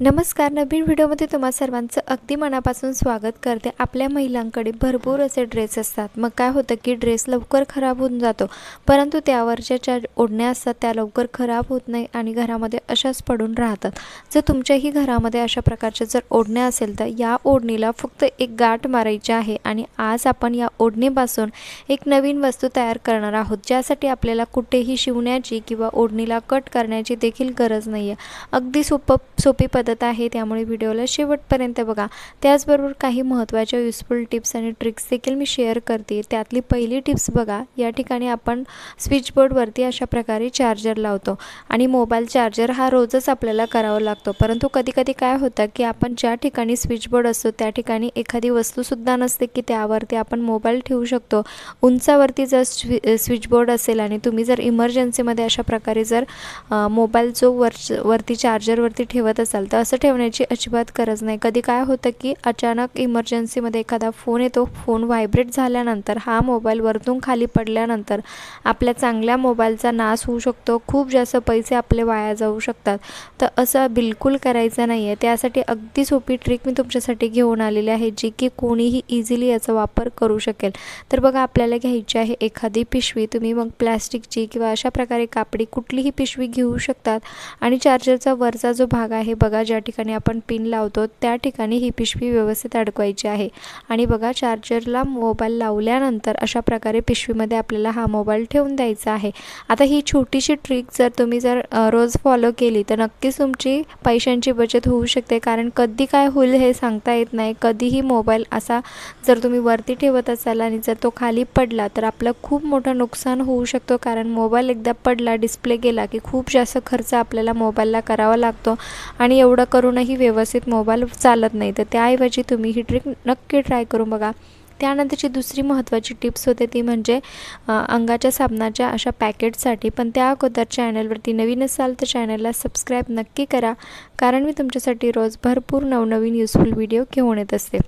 नमस्कार नवीन व्हिडिओमध्ये तुम्हा सर्वांचं अगदी मनापासून स्वागत करते. आपल्या महिलांकडे भरपूर असे ड्रेस असतात. मग काय होतं की ड्रेस लवकर खराब होऊन जातो. परंतु त्यावरच्या ज्या ओढण्या असतात त्या लवकर खराब होत नाही आणि घरामध्ये अशाच पडून राहतात. जर तुमच्याही घरामध्ये अशा प्रकारच्या जर ओढण्या असेल तर या ओढणीला फक्त एक गाठ मारायची आहे आणि आज आपण या ओढणीपासून एक नवीन वस्तू तयार करणार आहोत ज्यासाठी आपल्याला कुठेही शिवण्याची किंवा ओढणीला कट करण्याची देखील गरज नाही आहे अगदी सोपं सोपी पद्धत आहे. त्यामुळे व्हिडिओला शेवटपर्यंत बघा. त्याचबरोबर काही महत्त्वाच्या युजफुल टिप्स आणि ट्रिक्स देखील मी शेअर करते. त्यातली पहिली टिप्स बघा. या ठिकाणी आपण स्विचबोर्डवरती अशा प्रकारे चार्जर लावतो. आणि मोबाईल चार्जर हा रोजच आपल्याला करावा लागतो. परंतु कधीकधी काय होतं की आपण ज्या ठिकाणी स्विचबोर्ड असतो त्या ठिकाणी एखादी वस्तूसुद्धा नसते की त्यावरती आपण मोबाईल ठेवू शकतो. उंचावरती जर स्वि स्विचबोर्ड असेल आणि तुम्ही जर इमर्जन्सीमध्ये अशा प्रकारे जर मोबाईल जो वर वरती चार्जरवरती ठेवत असाल तर असं ठेवण्याची अजिबात गरज नाही. कधी काय होतं की अचानक इमर्जन्सीमध्ये एखादा फोन येतो फोन व्हायब्रेट झाल्यानंतर हा मोबाईल वरतून खाली पडल्यानंतर आपल्या चांगल्या मोबाईलचा नाश होऊ शकतो खूप जास्त पैसे आपले वाया जाऊ शकतात. तर असं बिलकुल करायचं नाही आहे त्यासाठी अगदी सोपी ट्रिक मी तुमच्यासाठी घेऊन आलेली आहे जी की कोणीही इझिली याचा वापर करू शकेल. तर बघा आपल्याला घ्यायची आहे एखादी पिशवी. तुम्ही मग प्लॅस्टिकची किंवा अशा प्रकारे कापडी कुठलीही पिशवी घेऊ शकतात. आणि चार्जरचा वरचा जो भाग आहे बघा ज्या ठिकाणी आपण पिन लावतो त्या ठिकाणी ही पिशवी व्यवस्थित अडकवायची आहे. आणि बघा चार्जरला मोबाईल लावल्यानंतर अशा प्रकारे पिशवीमध्ये आपल्याला हा मोबाईल ठेवून द्यायचा आहे. आता ही छोटीशी ट्रिक जर तुम्ही जर रोज फॉलो केली तर नक्कीच तुमची पैशांची बचत होऊ शकते. कारण कधी काय होईल हे सांगता येत नाही. कधीही मोबाईल असा जर तुम्ही वरती ठेवत असाल आणि जर तो खाली पडला तर आपलं खूप मोठं नुकसान होऊ शकतो. कारण मोबाईल एकदा पडला डिस्प्ले गेला की खूप जास्त खर्च आपल्याला मोबाईलला करावा लागतो. आणि एवढं एवढं करूनही व्यवस्थित मोबाईल चालत नाही. तर त्याऐवजी तुम्ही ही ट्रिक नक्की ट्राय करून बघा. त्यानंतरची दुसरी महत्त्वाची टिप्स होते ती म्हणजे अंगाच्या साबणाच्या अशा पॅकेटसाठी पण त्या अगोदर चॅनलवरती नवीन असाल तर चॅनलला सबस्क्राईब नक्की करा. कारण मी तुमच्यासाठी रोज भरपूर नवनवीन युजफुल व्हिडिओ घेऊन येत असते.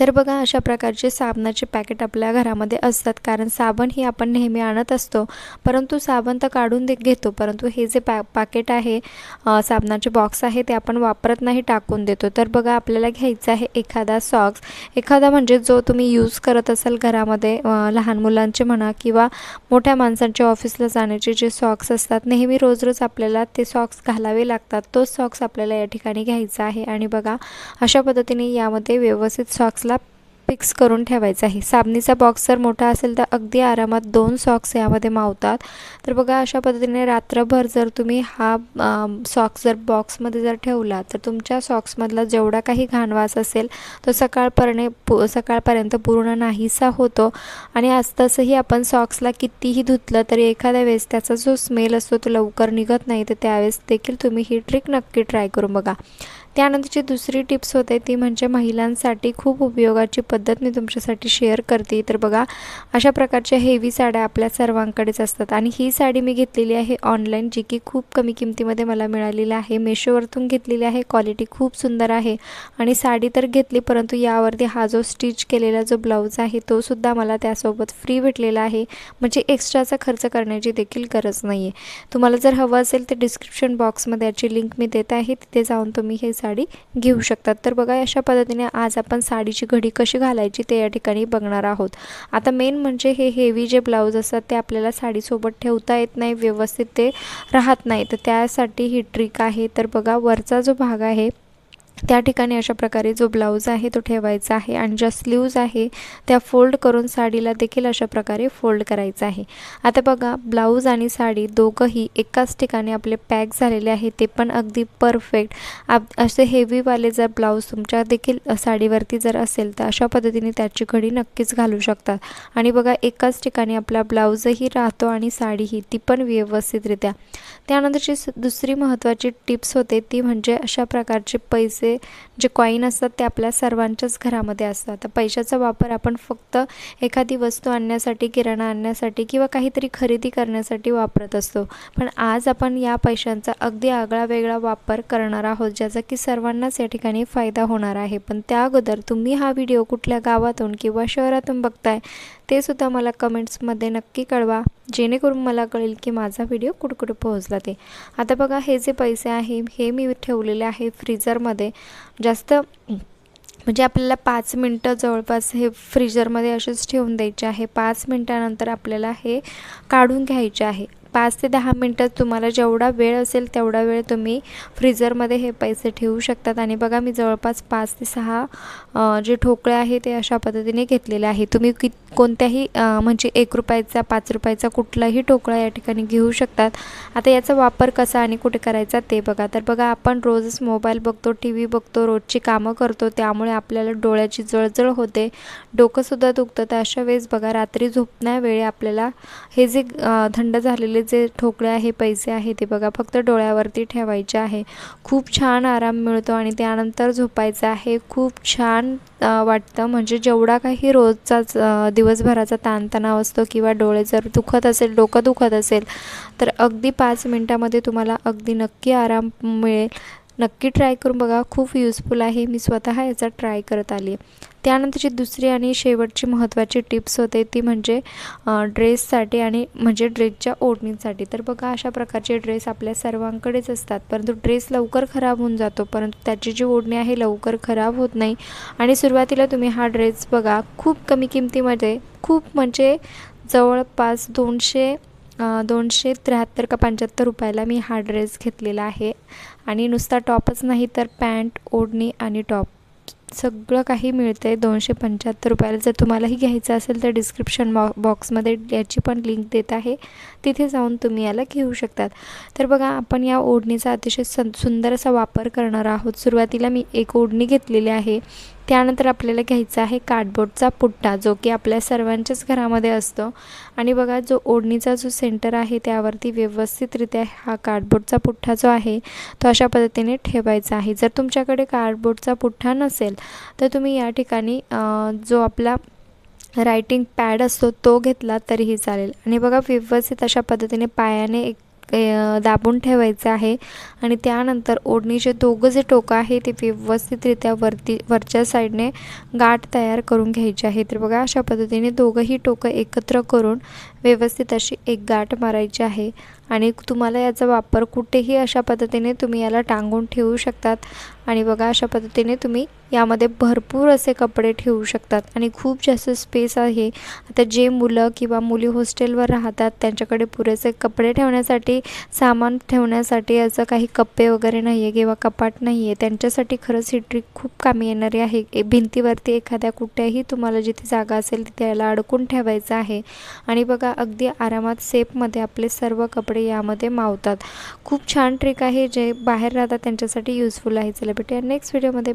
तर बघा अशा प्रकारचे साबणाचे पॅकेट आपल्या घरामध्ये असतात. कारण साबण ही आपण नेहमी आणत असतो. परंतु साबण तर काढून दे घेतो. परंतु हे जे पॅ पॅकेट आहे साबणाचे बॉक्स आहे ते आपण वापरत नाही टाकून देतो. तर बघा आपल्याला घ्यायचं आहे एखादा सॉक्स एखादा म्हणजे जो तुम्ही यूज करत असाल घरामध्ये लहान मुलांचे म्हणा किंवा मोठ्या माणसांच्या ऑफिसला जाण्याचे जे सॉक्स असतात नेहमी रोज रोज आपल्याला ते सॉक्स घालावे लागतात. तोच सॉक्स आपल्याला या ठिकाणी घ्यायचा आहे. आणि बघा अशा पद्धतीने यामध्ये व्यवस्थित सॉक्स फिक्स करून ठेवायचं आहे. साबणीचा बॉक्स जर मोठा असेल तर अगदी आरामात दोन सॉक्स यामध्ये मावतात. तर बघा अशा पद्धतीने रात्रभर जर तुम्ही हा सॉक्स जर बॉक्समध्ये जर ठेवला तर तुमच्या सॉक्समधला जेवढा काही घाणवास असेल तो सकाळपर्यंत पु सकाळपर्यंत पूर्ण नाहीसा होतो. आणि आज तसंही आपण सॉक्सला कितीही धुतलं तरी एखाद्या वेळेस त्याचा जो स्मेल असतो तो लवकर निघत नाही. तर त्यावेळेस देखील तुम्ही ही ट्रिक नक्की ट्राय करून बघा. त्यानंतरची दुसरी टिप्स होते ती म्हणजे महिलांसाठी खूप उपयोगाची पद्धत मी तुमच्यासाठी शेअर करते. तर बघा अशा प्रकारच्या हेवी साड्या आपल्या सर्वांकडेच असतात. आणि ही साडी मी घेतलेली आहे ऑनलाईन जी की खूप कमी किमतीमध्ये मला मिळालेली आहे. मेशोवरतून घेतलेली आहे क्वालिटी खूप सुंदर आहे. आणि साडी तर घेतली परंतु यावरती हा जो स्टिच केलेला जो ब्लाऊज आहे तो सुद्धा मला त्यासोबत फ्री भेटलेला आहे. म्हणजे एक्स्ट्राचा खर्च करण्याची देखील गरज नाही आहे तुम्हाला जर हवं असेल तर डिस्क्रिप्शन बॉक्समध्ये याची लिंक मी देत आहे. तिथे जाऊन तुम्ही हे साडी घेऊ शकतात. तर बघा अशा पद्धतीने आज आपण साडीची घडी कशी घालायची ते या ठिकाणी बघणार आहोत. आता मेन म्हणजे हे हेवी जे ब्लाऊज असतात ते आपल्याला साडीसोबत ठेवता येत नाही व्यवस्थित ते राहत नाही. तर त्यासाठी ही ट्रिक आहे. तर बघा वरचा जो भाग आहे त्या ठिकाणी अशा प्रकारे जो ब्लाऊज आहे तो ठेवायचा आहे आणि ज्या स्लीव्ज आहे त्या फोल्ड करून साडीला देखील अशा प्रकारे फोल्ड करायचं आहे. आता बघा ब्लाऊज आणि साडी दोघंही एकाच ठिकाणी आपले पॅक झालेले आहे ते पण अगदी परफेक्ट आप असे हेवीवाले जर ब्लाऊज तुमच्या देखील साडीवरती जर असेल तर अशा पद्धतीने त्याची घडी नक्कीच घालू शकतात. आणि बघा एकाच ठिकाणी आपला ब्लाऊजही राहतो आणि साडीही ती पण व्यवस्थितरित्या. त्यानंतरची दुसरी महत्त्वाची टिप्स होते ती म्हणजे अशा प्रकारचे पैसे जे कॉईन असतात ते आपल्या सर्वांच्याच घरामध्ये असतात. तर पैशाचा वापर आपण फक्त एखादी वस्तू आणण्यासाठी किराणा आणण्यासाठी किंवा काहीतरी खरेदी करण्यासाठी वापरत असतो. पण आज आपण या पैशांचा अगदी आगळा वेगळा वापर करणार आहोत ज्याचा की सर्वांनाच या ठिकाणी फायदा होणार आहे. पण त्या अगोदर तुम्ही हा व्हिडिओ कुठल्या गावातून किंवा शहरातून बघताय ते सुद्धा मला कमेंट्समध्ये नक्की कळवा जेणेकरून मला कळेल की माझा व्हिडिओ कुठकुठे पोहोचला ते. आता बघा हे जे पैसे आहे हे मी ठेवलेले आहे फ्रीजरमध्ये जास्त म्हणजे आपल्याला पाच मिनटं जवळपास हे फ्रीजरमध्ये असेच ठेवून द्यायचे आहे. पाच मिनटानंतर आपल्याला हे काढून घ्यायचे आहे. पाच ते दहा मिनटात तुम्हाला जेवढा वेळ असेल तेवढा वेळ तुम्ही फ्रीजरमध्ये हे पैसे ठेवू शकतात. आणि बघा मी जवळपास पाच ते सहा जे ठोकळे आहे ते अशा पद्धतीने घेतलेले आहे. तुम्ही कि कोणत्याही म्हणजे एक रुपयाचा पाच रुपयाचा कुठलाही ठोकळा या ठिकाणी घेऊ शकतात. आता याचा वापर कसा आणि कुठे करायचा ते बघा. तर बघा आपण रोजच मोबाईल बघतो टी व्ही बघतो रोजची कामं करतो त्यामुळे आपल्याला डोळ्याची जळजळ होते. डोकंसुद्धा दुखतं. तर अशा वेळेस बघा रात्री झोपण्यावेळी आपल्याला हे जे थंड झालेले जे ठोकळे आहे पैसे आहे ते बघा फक्त डोळ्यावरती ठेवायचे आहे. खूप छान आराम मिळतो आणि त्यानंतर झोपायचं आहे. खूप छान वाटतं. म्हणजे जेवढा काही रोजचाच दिवसभराचा ताणतणाव असतो किंवा डोळे जर दुखत असेल डोकं दुखत असेल तर अगदी पाच मिनटामध्ये तुम्हाला अगदी नक्की आराम मिळेल. नक्की ट्राय करून बघा. खूप युजफुल आहे. मी स्वतः याचा ट्राय करत आली आहे त्यानंतरची दुसरी आणि शेवटची महत्त्वाची टिप्स होते ती म्हणजे ड्रेससाठी आणि म्हणजे ड्रेसच्या ओढणीसाठी. तर बघा अशा प्रकारचे ड्रेस आपल्या सर्वांकडेच असतात. परंतु ड्रेस लवकर खराब होऊन जातो. परंतु त्याची जी ओढणी आहे लवकर खराब होत नाही. आणि सुरुवातीला तुम्ही हा ड्रेस बघा खूप कमी किमतीमध्ये खूप म्हणजे जवळपास दोनशे दोनशे त्र्याहत्तर का पंच्याहत्तर रुपयाला मी हा ड्रेस घेतलेला आहे. आणि नुसता टॉपच नाही तर पॅन्ट ओढणी आणि टॉप. सगळं काही मिळतं आहे दोनशे पंच्याहत्तर रुपयाला जर तुम्हालाही घ्यायचं असेल तर डिस्क्रिप्शन बॉ बॉक्समध्ये याची पण लिंक देत आहे. तिथे जाऊन तुम्ही याला घेऊ शकतात. तर बघा आपण या ओढणीचा अतिशय सं सुंदर असा वापर करणार आहोत. सुरुवातीला मी एक ओढणी घेतलेली आहे. त्यानंतर आपल्याला घ्यायचा आहे कार्डबोर्डचा पुट्टा जो की आपल्या सर्वांच्याच घरामध्ये असतो. आणि बघा जो ओढणीचा जो सेंटर आहे त्यावरती व्यवस्थितरित्या हा कार्डबोर्डचा पुठ्ठा जो आहे तो अशा पद्धतीने ठेवायचा आहे. जर तुमच्याकडे कार्डबोर्डचा पुठ्ठा नसेल तर तुम्ही या ठिकाणी जो आपला रायटिंग पॅड असतो तो घेतला तरीही चालेल. आणि बघा व्यवस्थित अशा पद्धतीने पायाने एक दाबून ठेवायचं आहे. आणि त्यानंतर ओढणीचे दोघं जे टोकं आहे ते व्यवस्थितरित्या वरती वरच्या साईडने गाठ तयार करून घ्यायची आहे. तर बघा अशा पद्धतीने दोघंही टोकं एकत्र करून व्यवस्थित अशी एक गाठ मारायची आहे आणि तुम्हाला याचा वापर कुठेही अशा पद्धतीने तुम्ही याला टांगून ठेवू शकतात. आणि बघा अशा पद्धतीने तुम्ही यामध्ये भरपूर असे कपडे ठेवू शकतात. आणि खूप जास्त स्पेस आहे. आता जे मुलं किंवा मुली हॉस्टेलवर राहतात त्यांच्याकडे पुरेसे कपडे ठेवण्यासाठी सामान ठेवण्यासाठी असं काही कप्पे वगैरे नाही आहे किंवा कपाट नाही आहे त्यांच्यासाठी खरंच ही ट्रिक खूप कामी येणारी आहे. ए- भिंतीवरती एखाद्या कुठेही तुम्हाला जिथे जागा असेल तिथे याला अडकून ठेवायचं आहे. आणि बघा अगदी आरामात सेफमध्ये आपले सर्व कपडे यामध्ये मावतात. खूप छान ट्रिक आहे जे बाहेर राहतात त्यांच्यासाठी युजफुल आहे. चला भेटूया नेक्स्ट व्हिडिओमध्ये